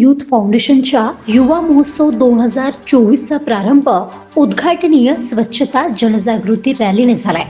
Youth फाउंडेशनच्या युवा महोत्सव दोन हजार चोवीसचा प्रारंभ उद्घाटनीय स्वच्छता जनजागृती रॅलीने झालाय.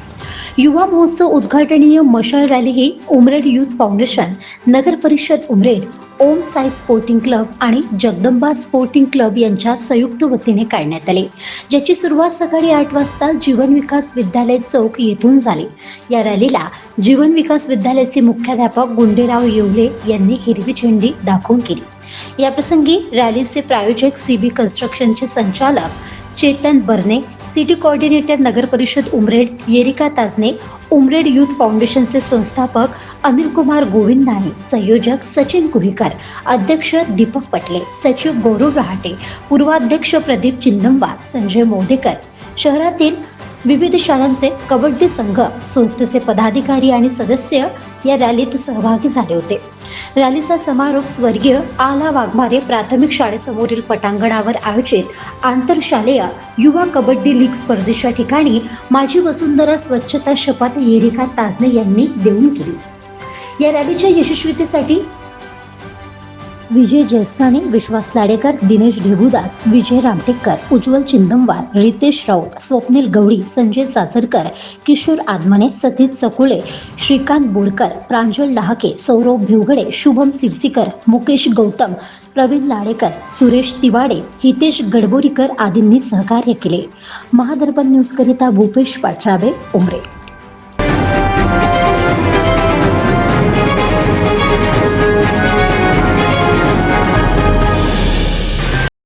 युवा महोत्सव उद्घाटनीय मशाल रॅली ही उमरेड युथ फाउंडेशन नगर परिषद उमरेड ओम साई स्पोर्टिंग क्लब आणि जगदंबा स्पोर्टिंग क्लब यांच्या संयुक्त वतीने काढण्यात आले. ज्याची सुरुवात सकाळी आठ वाजता जीवन विकास विद्यालय चौक येथून झाली. या रॅलीला जीवन विकास विद्यालयाचे मुख्याध्यापक गुंडेराव येवले यांनी हिरवी झेंडी दाखवून केली. याप्रसंगी रॅलीचे प्रायोजक सीबी कन्स्ट्रक्शनचे संचालक चेतन बर्ने सिटी कोऑर्डिनेटर नगर परिषद उमरेड येरिका ताजने उमरेड यूथ फाउंडेशनचे संस्थापक अनिल कुमार गोविंदाने संयोजक सचिन कुहिकर अध्यक्ष दीपक पटले सचिव गौरव रहाटे पूर्वाध्यक्ष प्रदीप चिंदमवार संजय मोदेकर शहरातील विविध शाळांचे कबड्डी संघ संस्थेचे पदाधिकारी आणि सदस्य या रॅलीत सहभागी झाले होते. रॅलीचा समारोप स्वर्गीय आला वाघमारे प्राथमिक शाळेसमोरील पटांगणावर आयोजित आंतरशालेय युवा कबड्डी लीग स्पर्धेच्या ठिकाणी माजी वसुंधरा स्वच्छता शपथ येरिका ताजने यांनी देऊन केली. या रॅलीच्या यशस्वीतेसाठी विजय जयस्वानी विश्वास लाडेकर दिनेश ढेबुदास विजय रामटेकर उज्ज्वल चिंदमवार रितेश राऊत स्वप्नील गवळी संजय चाचरकर किशोर आदमने सतीश चकुळे श्रीकांत बोरकर प्रांजल डहाके सौरभ भिवगडे शुभम सिरसीकर मुकेश गौतम प्रवीण लाडेकर सुरेश तिवाडे हितेश गडबोरीकर आदींनी सहकार्य केले. महादर्पण न्यूजकरिता भूपेश पाठराबे उमरे.